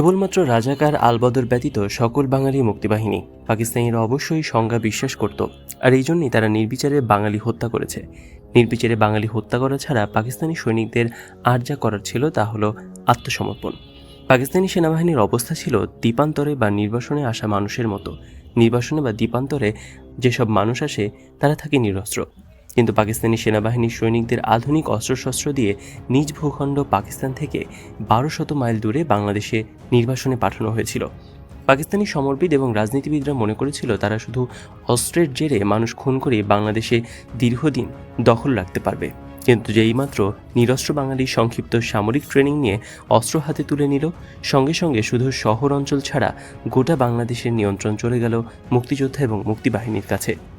কেবলমাত্র রাজাকার আলবদর ব্যতীত সকল বাঙালি মুক্তিবাহিনী। পাকিস্তানিরা অবশ্যই সংজ্ঞা বিশ্বাস করত, আর এই জন্যই তারা নির্বিচারে বাঙালি হত্যা করেছে। নির্বিচারে বাঙালি হত্যা করা ছাড়া পাকিস্তানি সৈনিকদের আর যা করার ছিল তা হলো আত্মসমর্পণ। পাকিস্তানি সেনাবাহিনীর অবস্থা ছিল দ্বীপান্তরে বা নির্বাসনে আসা মানুষের মতো। নির্বাসনে বা দ্বীপান্তরে যেসব মানুষ আসে, তারা থাকে নিরস্ত্র। কিন্তু পাকিস্তানি সেনাবাহিনীর সৈনিকদের আধুনিক অস্ত্রশস্ত্র দিয়ে নিজ ভূখণ্ড পাকিস্তান থেকে বারো শত মাইল দূরে বাংলাদেশে নির্বাসনে পাঠানো হয়েছিল। পাকিস্তানি সমরবিদ এবং রাজনীতিবিদরা মনে করেছিল তারা শুধু অস্ত্রের জেরে মানুষ খুন করে বাংলাদেশে দীর্ঘদিন দখল রাখতে পারবে। কিন্তু যেইমাত্র নিরস্ত্র বাঙালি সংক্ষিপ্ত সামরিক ট্রেনিং নিয়ে অস্ত্র হাতে তুলে নিল, সঙ্গে সঙ্গে শুধু শহর অঞ্চল ছাড়া গোটা বাংলাদেশের নিয়ন্ত্রণ চলে গেল মুক্তিযোদ্ধা এবং মুক্তিবাহিনীর কাছে।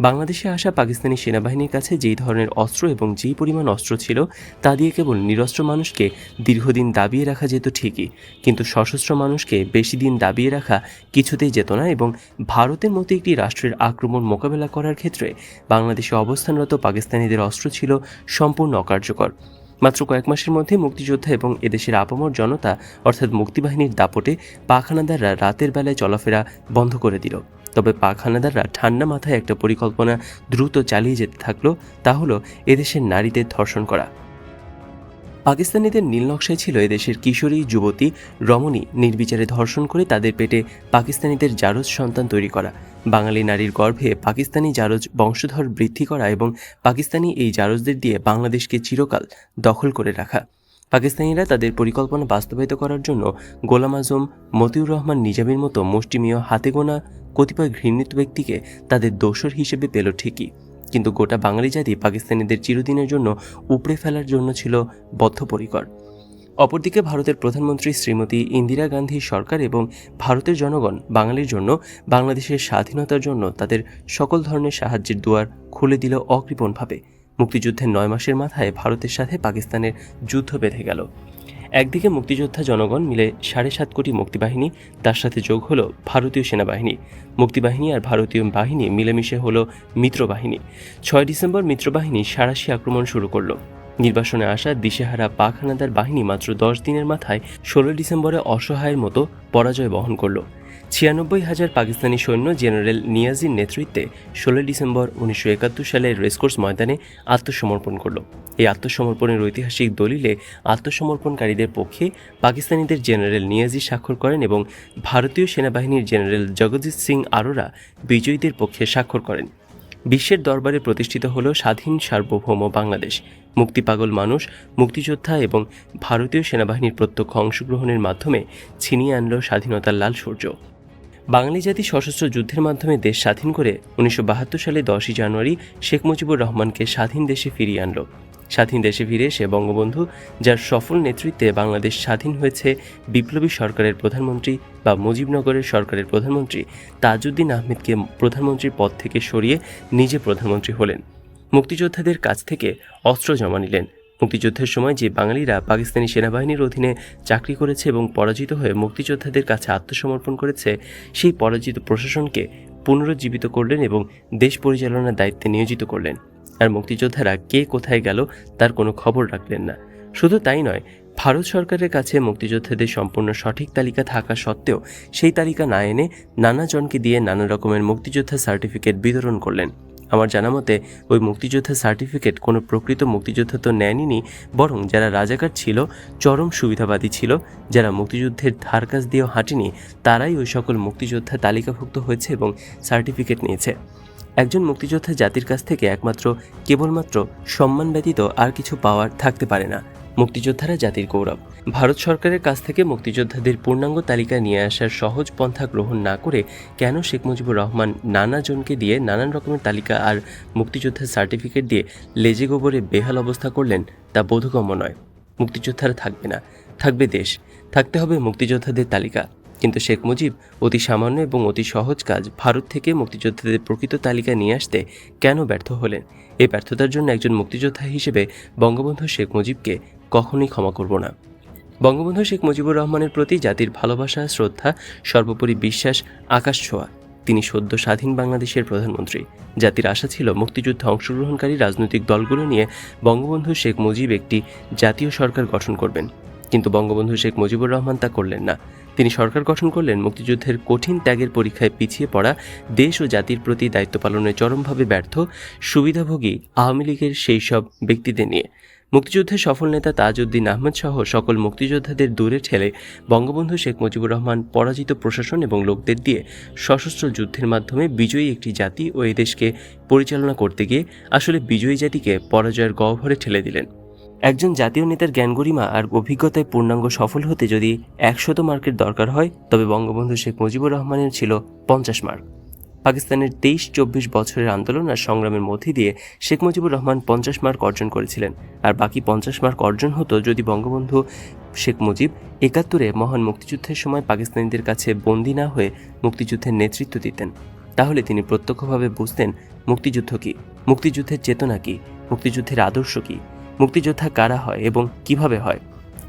বাংলাদেশে আসা পাকিস্তানি সেনাবাহিনীর কাছে যেই ধরনের অস্ত্র এবং যেই পরিমাণ অস্ত্র ছিল, তা দিয়ে কেবল নিরস্ত্র মানুষকে দীর্ঘদিন দাবিয়ে রাখা যেত ঠিকই। কিন্তু সশস্ত্র মানুষকে বেশি দিন দাবিয়ে রাখা কিছুতেই যেত না এবং ভারতের মতো একটি রাষ্ট্রের আক্রমণ মোকাবেলা করার ক্ষেত্রে বাংলাদেশে অবস্থানরত পাকিস্তানিদের অস্ত্র ছিল সম্পূর্ণ অকার্যকর। মাত্র কয়েক মাসের মধ্যে মুক্তিযোদ্ধা এবং এদেশের আপামর জনতা, অর্থাৎ মুক্তিবাহিনীর দাপটে পাখানাদাররা রাতের বেলায় চলাফেরা বন্ধ করে দিল। তবে পাক হানাদাররা ঠান্ডা মাথায় একটা পরিকল্পনা দ্রুত চালিয়ে যেতে থাকল, তা হলো এদেশের নারীদের ধর্ষণ করা। পাকিস্তানিদের নীল নকশায় ছিল এদেশের কিশোরী যুবতী রমণী নির্বিচারে ধর্ষণ করে তাদের পেটে পাকিস্তানিদের জারজ সন্তান তৈরি করা। বাঙালি নারীর গর্ভে পাকিস্তানি জারজ বংশধর বৃদ্ধি করা এবং পাকিস্তানি এই জারজদের দিয়ে বাংলাদেশকে চিরকাল দখল করে রাখা। পাকিস্তানিরা তাদের পরিকল্পনা বাস্তবায়িত করার জন্য গোলাম আজম মতিউর রহমান নিজামীর মতো মুষ্টিমীয় হাতে গোনা কতিপয় ঘৃণিত ব্যক্তিকে তাদের দোসর হিসেবে পেল ঠিকই। কিন্তু গোটা বাঙালি জাতি পাকিস্তানিদের চিরদিনের জন্য উপড়ে ফেলার জন্য ছিল বদ্ধপরিকর। অপরদিকে ভারতের প্রধানমন্ত্রী শ্রীমতী ইন্দিরা গান্ধী সরকার এবং ভারতের জনগণ বাঙালির জন্য বাংলাদেশের স্বাধীনতার জন্য তাদের সকল ধরনের সাহায্যের দুয়ার খুলে দিল অকৃপণভাবে। মুক্তিযুদ্ধের নয় মাসের মাথায় ভারতের সাথে পাকিস্তানের যুদ্ধ বেঁধে গেল। একদিকে মুক্তিযোদ্ধা জনগণ মিলে সাড়ে সাত কোটি মুক্তিবাহিনী, তার সাথে যোগ হলো ভারতীয় সেনাবাহিনী। মুক্তিবাহিনী আর ভারতীয় বাহিনী মিলেমিশে হল মিত্রবাহিনী। ছয় ডিসেম্বর মিত্রবাহিনী সারাশি আক্রমণ শুরু করল। নির্বাসনে আসা দিশেহারা পাক হানাদার বাহিনী মাত্র দশ দিনের মাথায় ষোলো ডিসেম্বরে অসহায়ের মতো পরাজয় বহন করল। ছিয়ানব্বই হাজার পাকিস্তানি সৈন্য জেনারেল নিয়াজির নেতৃত্বে ষোলো ডিসেম্বর উনিশশো একাত্তর সালে রেসকোর্স ময়দানে আত্মসমর্পণ করল। এই আত্মসমর্পণের ঐতিহাসিক দলিলে আত্মসমর্পণকারীদের পক্ষে পাকিস্তানিদের জেনারেল নিয়াজি স্বাক্ষর করেন এবং ভারতীয় সেনাবাহিনীর জেনারেল জগজিৎ সিং আরোরা বিজয়ীদের পক্ষে স্বাক্ষর করেন। বিশ্বের দরবারে প্রতিষ্ঠিত হল স্বাধীন সার্বভৌম বাংলাদেশ। মুক্তিপাগল মানুষ, মুক্তিযোদ্ধা এবং ভারতীয় সেনাবাহিনীর প্রত্যক্ষ অংশগ্রহণের মাধ্যমে ছিনিয়ে আনল স্বাধীনতার লাল সূর্য। বাঙালি জাতি সশস্ত্র যুদ্ধের মাধ্যমে দেশ স্বাধীন করে উনিশশো বাহাত্তর সালে দশই জানুয়ারি শেখ মুজিবুর রহমানকে স্বাধীন দেশে ফিরিয়ে আনলো। স্বাধীন দেশে ফিরে এসে বঙ্গবন্ধু, যার সফল নেতৃত্বে বাংলাদেশ স্বাধীন হয়েছে বিপ্লবী সরকারের প্রধানমন্ত্রী বা মুজিবনগরের সরকারের প্রধানমন্ত্রী তাজউদ্দিন আহমেদকে প্রধানমন্ত্রীর পদ থেকে সরিয়ে নিজে প্রধানমন্ত্রী হলেন। মুক্তিযোদ্ধাদের কাছ থেকে অস্ত্র জমা নিলেন। মুক্তিযুদ্ধের সময় যে বাঙালিরা পাকিস্তানি সেনাবাহিনীর অধীনে চাকরি করেছে এবং পরাজিত হয়ে মুক্তিযোদ্ধাদের কাছে আত্মসমর্পণ করেছে, সেই পরাজিত প্রশাসনকে পুনরুজ্জীবিত করলেন এবং দেশ পরিচালনার দায়িত্বে নিয়োজিত করলেন। আর মুক্তিযোদ্ধারা কে কোথায় গেল তার কোনো খবর রাখলেন না। শুধু তাই নয়, ভারত সরকারের কাছে মুক্তিযোদ্ধাদের সম্পূর্ণ সঠিক তালিকা থাকা সত্ত্বেও সেই তালিকা না এনে নানাজনকে দিয়ে নানা রকমের মুক্তিযোদ্ধা সার্টিফিকেট বিতরণ করলেন। আমার জানা মতে, ওই মুক্তিযোদ্ধা সার্টিফিকেট কোনো প্রকৃত মুক্তিযোদ্ধা তো নেয়নি বরং যারা রাজাকার ছিল, চরম সুবিধাবাদী ছিল, যারা মুক্তিযুদ্ধের ধার কাজ দিয়েও হাঁটেনি, তারাই ওই সকল মুক্তিযোদ্ধা তালিকাভুক্ত হয়েছে এবং সার্টিফিকেট নিয়েছে। একজন মুক্তিযোদ্ধা জাতির কাছ থেকে একমাত্র, কেবলমাত্র সম্মান ব্যতীত আর কিছু পাওয়ার থাকতে পারে না। মুক্তিযোদ্ধারা জাতির গৌরব। ভারত সরকারের কাছ থেকে মুক্তিযোদ্ধাদের পূর্ণাঙ্গ তালিকা নিয়ে আসার সহজ পন্থা গ্রহণ না করে কেন শেখ মুজিবুর রহমান নানা জনকে দিয়ে নানান রকমের তালিকা আর মুক্তিযোদ্ধার সার্টিফিকেট দিয়ে লেজে গোবরে বেহাল অবস্থা করলেন তা বোধগম্য নয়। মুক্তিযোদ্ধারা থাকবে না। থাকবে দেশ। থাকতে হবে মুক্তিযোদ্ধাদের তালিকা। কিন্তু শেখ মুজিব অতি সামান্য এবং অতি সহজ কাজ ভারত থেকে মুক্তিযোদ্ধাদের প্রকৃত তালিকা নিয়ে আসতে কেন ব্যর্থ হলেন? এই ব্যর্থতার জন্য একজন মুক্তিযোদ্ধা হিসেবে বঙ্গবন্ধু শেখ মুজিবকে কখনোই ক্ষমা করব না। বঙ্গবন্ধু শেখ মুজিবুর রহমানের প্রতি জাতির ভালোবাসা, শ্রদ্ধা, সর্বোপরি বিশ্বাস, আকাশ ছোঁয়া। তিনি সদ্য স্বাধীন বাংলাদেশের প্রধানমন্ত্রী। জাতির আশা ছিল মুক্তিযুদ্ধে অংশগ্রহণকারী রাজনৈতিক দলগুলো নিয়ে বঙ্গবন্ধু শেখ মুজিব একটি জাতীয় সরকার গঠন করবেন। কিন্তু বঙ্গবন্ধু শেখ মুজিবুর রহমান তা করলেন না। তিনি সরকার গঠন করলেন মুক্তিযুদ্ধের কঠিন ত্যাগের পরীক্ষায় পিছিয়ে পড়া, দেশ ও জাতির প্রতি দায়িত্ব পালনে চরমভাবে ব্যর্থ, সুবিধাভোগী আওয়ামী লীগের সেই সব ব্যক্তিদের নিয়ে। মুক্তিযুদ্ধের সফল নেতা তাজউদ্দিন আহমেদ সহ সকল মুক্তিযোদ্ধাদের দূরে ঠেলে বঙ্গবন্ধু শেখ মুজিবুর রহমান পরাজিত প্রশাসন এবং লোকদের দিয়ে সশস্ত্র যুদ্ধের মাধ্যমে বিজয়ী একটি জাতি ও এদেশকে পরিচালনা করতে গিয়ে আসলে বিজয়ী জাতিকে পরাজয়ের গহ্বরে ঠেলে দিলেন। একজন জাতীয় নেতার জ্ঞানগরিমা আর অভিজ্ঞতায় পূর্ণাঙ্গ সফল হতে যদি একশত মার্কের দরকার হয়, তবে বঙ্গবন্ধু শেখ মুজিবুর রহমানের ছিল পঞ্চাশ মার্ক। পাকিস্তানের তেইশ, চব্বিশ বছরের আন্দোলন আর সংগ্রামের মধ্যে দিয়ে শেখ মুজিবুর রহমান পঞ্চাশ মার্ক অর্জন করেছিলেন। আর বাকি পঞ্চাশ মার্ক অর্জন হতো যদি বঙ্গবন্ধু শেখ মুজিব একাত্তরে মহান মুক্তিযুদ্ধের সময় পাকিস্তানিদের কাছে বন্দী না হয়ে মুক্তিযুদ্ধের নেতৃত্ব দিতেন। তাহলে তিনি প্রত্যক্ষভাবে বুঝতেন, মুক্তিযুদ্ধ কী? মুক্তিযুদ্ধের চেতনা কী? মুক্তিযুদ্ধের আদর্শ কী? মুক্তিযোদ্ধা কারা হয় এবং কীভাবে হয়?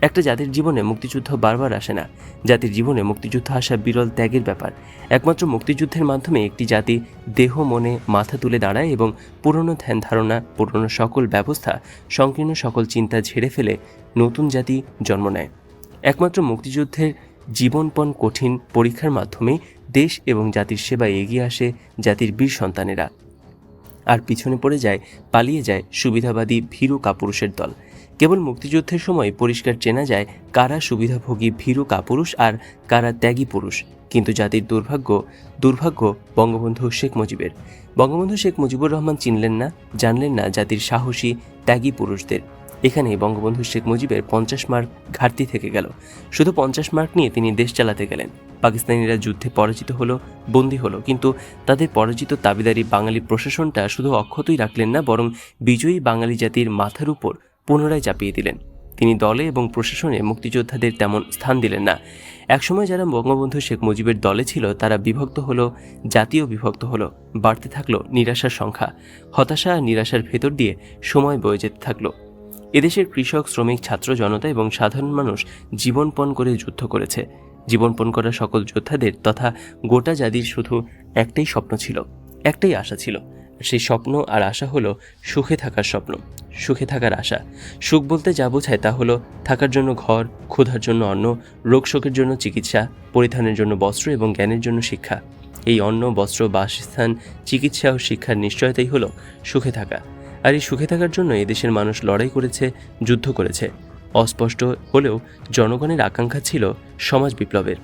একটা জাতির জীবনে মুক্তিযুদ্ধ বারবার আসে না। জাতির জীবনে মুক্তিযুদ্ধ আসা বিরল ত্যাগের ব্যাপার। একমাত্র মুক্তিযুদ্ধের মাধ্যমে একটি জাতি দেহ, মনে, মাথা তুলে দাঁড়ায় এবং পুরনো ধ্যান ধারণা, পুরনো সকল ব্যবস্থা, সংকীর্ণ সকল চিন্তা ঝেড়ে ফেলে নতুন জাতি জন্ম নেয়। একমাত্র মুক্তিযুদ্ধের জীবনপণ কঠিন পরীক্ষার মাধ্যমে দেশ এবং জাতির সেবায় এগিয়ে আসে জাতির বীর সন্তানেরা। আর পিছনে পড়ে যায়, পালিয়ে যায় সুবিধাবাদী ভীরু কাপুরুষের দল। কেবল মুক্তিযুদ্ধের সময় পরিষ্কার চেনা যায় কারা সুবিধাভোগী ভীরু কাপুরুষ আর কারা ত্যাগী পুরুষ। কিন্তু জাতির দুর্ভাগ্য দুর্ভাগ্য বঙ্গবন্ধু শেখ মুজিবের। বঙ্গবন্ধু শেখ মুজিবুর রহমান চিনলেন না, জানলেন না জাতির সাহসী, ত্যাগী পুরুষদের। এখানেই বঙ্গবন্ধু শেখ মুজিবের পঞ্চাশ মার্ক ঘাটতি থেকে গেল। শুধু পঞ্চাশ মার্ক নিয়ে তিনি দেশ চালাতে গেলেন। পাকিস্তানিরা যুদ্ধে পরাজিত হলো, বন্দী হলো, কিন্তু তাদের পরাজিত দাবিদারি বাঙালি প্রশাসনটা শুধু অক্ষতই রাখলেন না, বরং বিজয়ী বাঙালি জাতির মাথার উপর পুনরায় চাপিয়ে দিলেন। তিনি দলে এবং প্রশাসনে মুক্তিযোদ্ধাদের তেমন স্থান দিলেন না। একসময় যারা বঙ্গবন্ধু শেখ মুজিবের দলে ছিল, তারা বিভক্ত হলো, জাতীয় বিভক্ত হলো, বাড়তে থাকল নিরাশার সংখ্যা, হতাশা আর নিরাশার ভেতর দিয়ে সময় বয়ে যেতে থাকল। এদেশের কৃষক, শ্রমিক, ছাত্র জনতা এবং সাধারণ মানুষ জীবনপণ করে যুদ্ধ করেছে। জীবনপণ করা সকল যোদ্ধাদের তথা গোটা জাতির শুধু একটাই স্বপ্ন ছিল, একটাই আশা ছিল সেই স্বপ্ন আর আশা হলো সুখে থাকার স্বপ্ন, সুখে থাকার আশা। সুখ বলতে যা বোঝায় তা হলো থাকার জন্য ঘর, ক্ষুধার জন্য অন্ন, রোগ শোকের জন্য চিকিৎসা, পরিধানের জন্য বস্ত্র এবং জ্ঞানের জন্য শিক্ষা। এই অন্ন, বস্ত্র, বাসস্থান, চিকিৎসা ও শিক্ষার নিশ্চয়তাই হলো সুখে থাকা। আর এই সুখে থাকার জন্য এদেশের মানুষ লড়াই করেছে, যুদ্ধ করেছে। অস্পষ্ট হলেও জনগণের আকাঙ্ক্ষা ছিল সমাজ বিপ্লবের।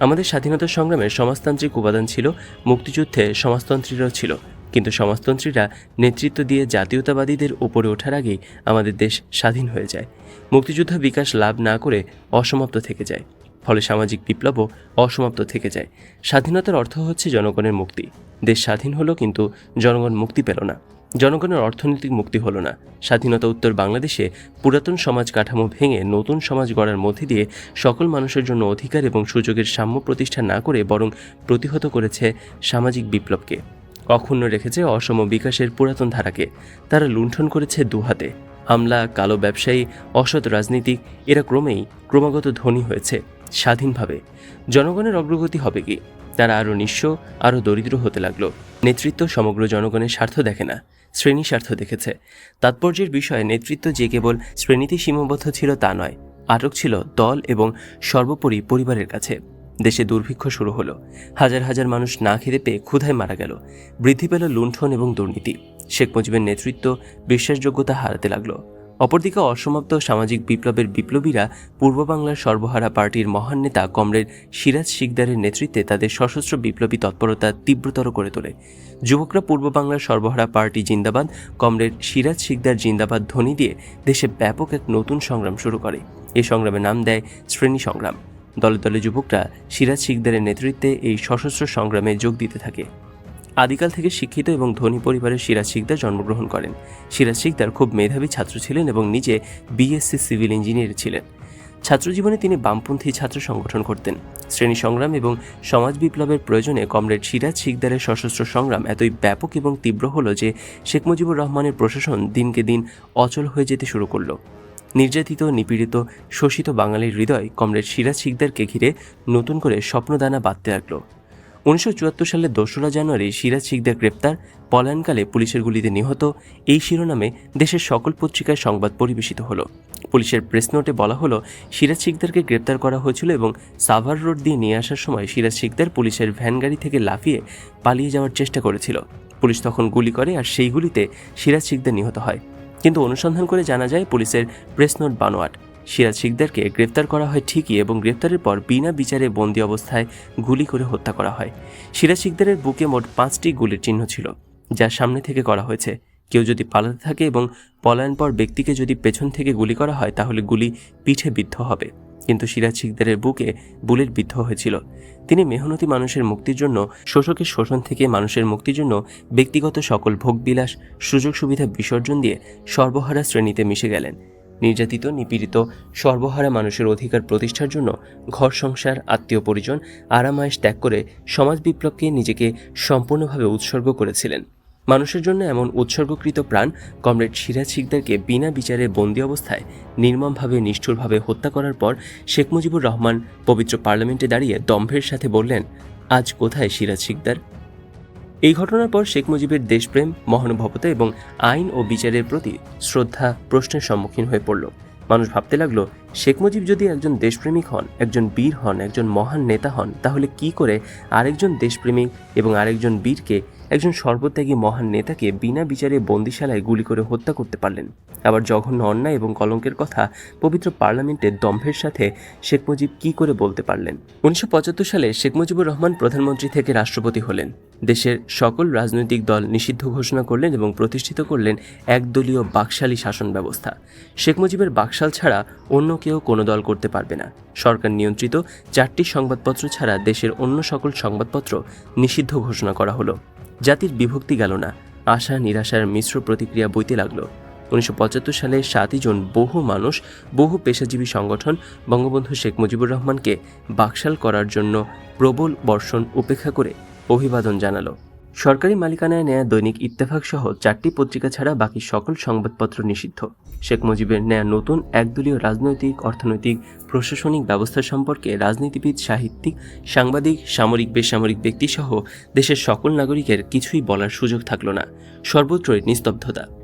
আমাদের স্বাধীনতা সংগ্রামের সমাজতান্ত্রিক উপাদান ছিল, মুক্তিযুদ্ধে সমাজতন্ত্রীরাও ছিল। কিন্তু সমাজতন্ত্রীরা নেতৃত্ব দিয়ে জাতীয়তাবাদীদের উপরে ওঠার আগেই আমাদের দেশ স্বাধীন হয়ে যায়। মুক্তিযুদ্ধ বিকাশ লাভ না করে অসমাপ্ত থেকে যায়। ফলে সামাজিক বিপ্লবও অসমাপ্ত থেকে যায়। স্বাধীনতার অর্থ হচ্ছে জনগণের মুক্তি। দেশ স্বাধীন হলো কিন্তু জনগণ মুক্তি পেল না। জনগণের অর্থনৈতিক মুক্তি হলো না। স্বাধীনতা উত্তর বাংলাদেশে পুরাতন সমাজ কাঠামো ভেঙে নতুন সমাজ গড়ার মধ্যে দিয়ে সকল মানুষের জন্য অধিকার এবং সুযোগের সাম্য প্রতিষ্ঠা না করে বরং প্রতিহত করেছে সামাজিক বিপ্লবকে। অক্ষুণ্ণ রেখেছে অসম বিকাশের পুরাতন ধারাকে। তারা লুণ্ঠন করেছে দুহাতে। হামলা কালো ব্যবসায়ী, অসৎ রাজনীতিক, এরা ক্রমেই ক্রমাগত ধনী হয়েছে, স্বাধীনভাবে। জনগণের অগ্রগতি হবে কি? তারা আরও নিঃস্ব, আরও দরিদ্র হতে লাগল। নেতৃত্ব সমগ্র জনগণের স্বার্থ দেখে না, শ্রেণি স্বার্থ দেখেছে। তাৎপর্যের বিষয়ে নেতৃত্ব যে কেবল শ্রেণীতে সীমাবদ্ধ ছিল তা নয়, আটক ছিল দল এবং সর্বোপরি পরিবারের কাছে। দেশে দুর্ভিক্ষ শুরু হলো। হাজার হাজার মানুষ না খেতে পেয়ে ক্ষুধায় মারা গেল। বৃদ্ধি পেল লুণ্ঠন এবং দুর্নীতি। শেখ মুজিবের নেতৃত্ব বিশ্বাসযোগ্যতা হারাতে লাগল। অপরদিকে অসমাপ্ত সামাজিক বিপ্লবের বিপ্লবীরা পূর্ব বাংলার সর্বহারা পার্টির মহান নেতা কমরেড সিরাজ শিকদারের নেতৃত্বে তাদের সশস্ত্র বিপ্লবী তৎপরতা তীব্রতর করে তোলে। যুবকরা পূর্ব বাংলার সর্বহারা পার্টি জিন্দাবাদ, কমরেড সিরাজ শিকদার জিন্দাবাদ ধ্বনি দিয়ে দেশে ব্যাপক এক নতুন সংগ্রাম শুরু করে। এই সংগ্রামের নাম দেয় শ্রেণি সংগ্রাম। দলে দলে যুবকরা সিরাজ শিকদারের নেতৃত্বে এই সশস্ত্র সংগ্রামে যোগ দিতে থাকে। আদিকাল থেকে শিক্ষিত এবং ধনী পরিবারের সিরাজ শিকদার জন্মগ্রহণ করেন। সিরাজ শিকদার খুব মেধাবী ছাত্র ছিলেন এবং নিজে বিএসসি সিভিল ইঞ্জিনিয়ার ছিলেন। ছাত্রজীবনে তিনি বামপন্থী ছাত্র সংগঠন করতেন। শ্রেণি সংগ্রাম এবং সমাজ বিপ্লবের প্রয়োজনে কমরেড সিরাজ শিকদারের সশস্ত্র সংগ্রাম এতই ব্যাপক এবং তীব্র হলো যে শেখ মুজিবুর রহমানের প্রশাসন দিনকে দিন অচল হয়ে যেতে শুরু করল। নির্যাতিত, নিপীড়িত, শোষিত বাঙালির হৃদয় কমরেড সিরাজ শিকদারকে ঘিরে নতুন করে স্বপ্নদানা বাঁধতে লাগল। উনিশশো চুয়াত্তর সালের দোসরা জানুয়ারি সিরাজ শিকদার গ্রেপ্তার, পলায়নকালে পুলিশের গুলিতে নিহত, এই শিরোনামে দেশের সকল পত্রিকায় সংবাদ পরিবেশিত হলো। পুলিশের প্রেস নোটে বলা হলো, সিরাজ শিকদারকে গ্রেপ্তার করা হয়েছিল এবং সাভার রোড দিয়ে নিয়ে আসার সময় সিরাজ শিকদার পুলিশের ভ্যান গাড়ি থেকে লাফিয়ে পালিয়ে যাওয়ার চেষ্টা করেছিল। পুলিশ তখন গুলি করে আর সেই গুলিতে সিরাজ শিকদার নিহত হয়। কিন্তু অনুসন্ধান করে জানা যায় পুলিশের প্রেস নোট বানোয়াট। সিরাজ শিকদারকে গ্রেপ্তার করা হয় ঠিকই এবং গ্রেফতারের পর বিনা বিচারে বন্দি অবস্থায় গুলি করে হত্যা করা হয়। সিরাজ শিকদারের বুকে মোট পাঁচটি গুলির চিহ্ন ছিল, যা সামনে থেকে করা হয়েছে। কেউ যদি পালাতে থাকে এবং পলায়নপর ব্যক্তিকে যদি পেছন থেকে গুলি করা হয়, তাহলে গুলি পিঠে বিদ্ধ হবে। কিন্তু সিরাজ শিকদারের বুকে বুলেট বিদ্ধ হয়েছিল। তিনি মেহনতি মানুষের মুক্তির জন্য, শোষকের শোষণ থেকে মানুষের মুক্তির জন্য ব্যক্তিগত সকল ভোগবিলাস, সুযোগ সুবিধা বিসর্জন দিয়ে সর্বহারা শ্রেণীতে মিশে গেলেন। নির্যাতিত, নিপীড়িত, সর্বহারা মানুষের অধিকার প্রতিষ্ঠার জন্য ঘর সংসার, আত্মীয় পরিজন আরামায়েশ ত্যাগ করে সমাজ বিপ্লবকে নিজেকে সম্পূর্ণভাবে উৎসর্গ করেছিলেন। মানুষের জন্য এমন উৎসর্গকৃত প্রাণ কমরেড সিরাজ শিকদারকে বিনা বিচারে বন্দি অবস্থায় নির্মমভাবে, নিষ্ঠুরভাবে হত্যা করার পর শেখ মুজিবুর রহমান পবিত্র পার্লামেন্টে দাঁড়িয়ে দম্ভের সাথে বললেন, আজ কোথায় সিরাজ শিকদার? এই ঘটনার পর শেখ মুজিবের দেশপ্রেম, মহানুভবতা এবং আইন ও বিচারের প্রতি শ্রদ্ধা প্রশ্নের সম্মুখীন হয়ে পড়ল। মানুষ ভাবতে লাগল শেখ মুজিব যদি একজন দেশপ্রেমিক হন, একজন বীর হন, একজন মহান নেতা হন, তাহলে কি করে আরেকজন দেশপ্রেমিক এবং আরেকজন বীরকে, একজন সর্বত্যাগী মহান নেতাকে বিনা বিচারে বন্দিশালায় গুলি করে হত্যা করতে পারলেন? আবার জঘন্য অন্যায় এবং কলঙ্কের কথা পবিত্র পার্লামেন্টে দম্ভের সাথে শেখ মুজিব কি করে বলতে পারলেন? উনিশশো পঁচাত্তর সালে শেখ মুজিবুর রহমান প্রধানমন্ত্রী থেকে রাষ্ট্রপতি হলেন। দেশের সকল রাজনৈতিক দল নিষিদ্ধ ঘোষণা করলেন এবং প্রতিষ্ঠিত করলেন একদলীয় বাকশালী শাসন ব্যবস্থা। শেখ মুজিবের বাকশাল ছাড়া অন্য কেউ কোনো দল করতে পারবে না। সরকার নিয়ন্ত্রিত চারটি সংবাদপত্র ছাড়া দেশের অন্য সকল সংবাদপত্র নিষিদ্ধ ঘোষণা করা হলো। জাতির বিভক্তি গেল না। আশা, নিরাশার মিশ্র প্রতিক্রিয়া বইতে লাগল। উনিশশো পঁচাত্তর সালে সাতই জন বহু মানুষ, বহু পেশাজীবী সংগঠন বঙ্গবন্ধু শেখ মুজিবুর রহমানকে বাকশাল করার জন্য প্রবল বর্ষণ উপেক্ষা করে অভিবাদন জানালো। সরকারি মালিকানায় নেয়া দৈনিক ইত্তেফাক সহ চারটি পত্রিকা ছাড়া বাকি সকল সংবাদপত্র নিষিদ্ধ। শেখ মুজিবের নেয়া নতুন একদলীয় রাজনৈতিক, অর্থনৈতিক, প্রশাসনিক ব্যবস্থা সম্পর্কে রাজনীতিবিদ, সাহিত্যিক, সাংবাদিক, সামরিক, বেসামরিক ব্যক্তিসহ দেশের সকল নাগরিকের কিছুই বলার সুযোগ থাকল না। সর্বত্রই নিস্তব্ধতা।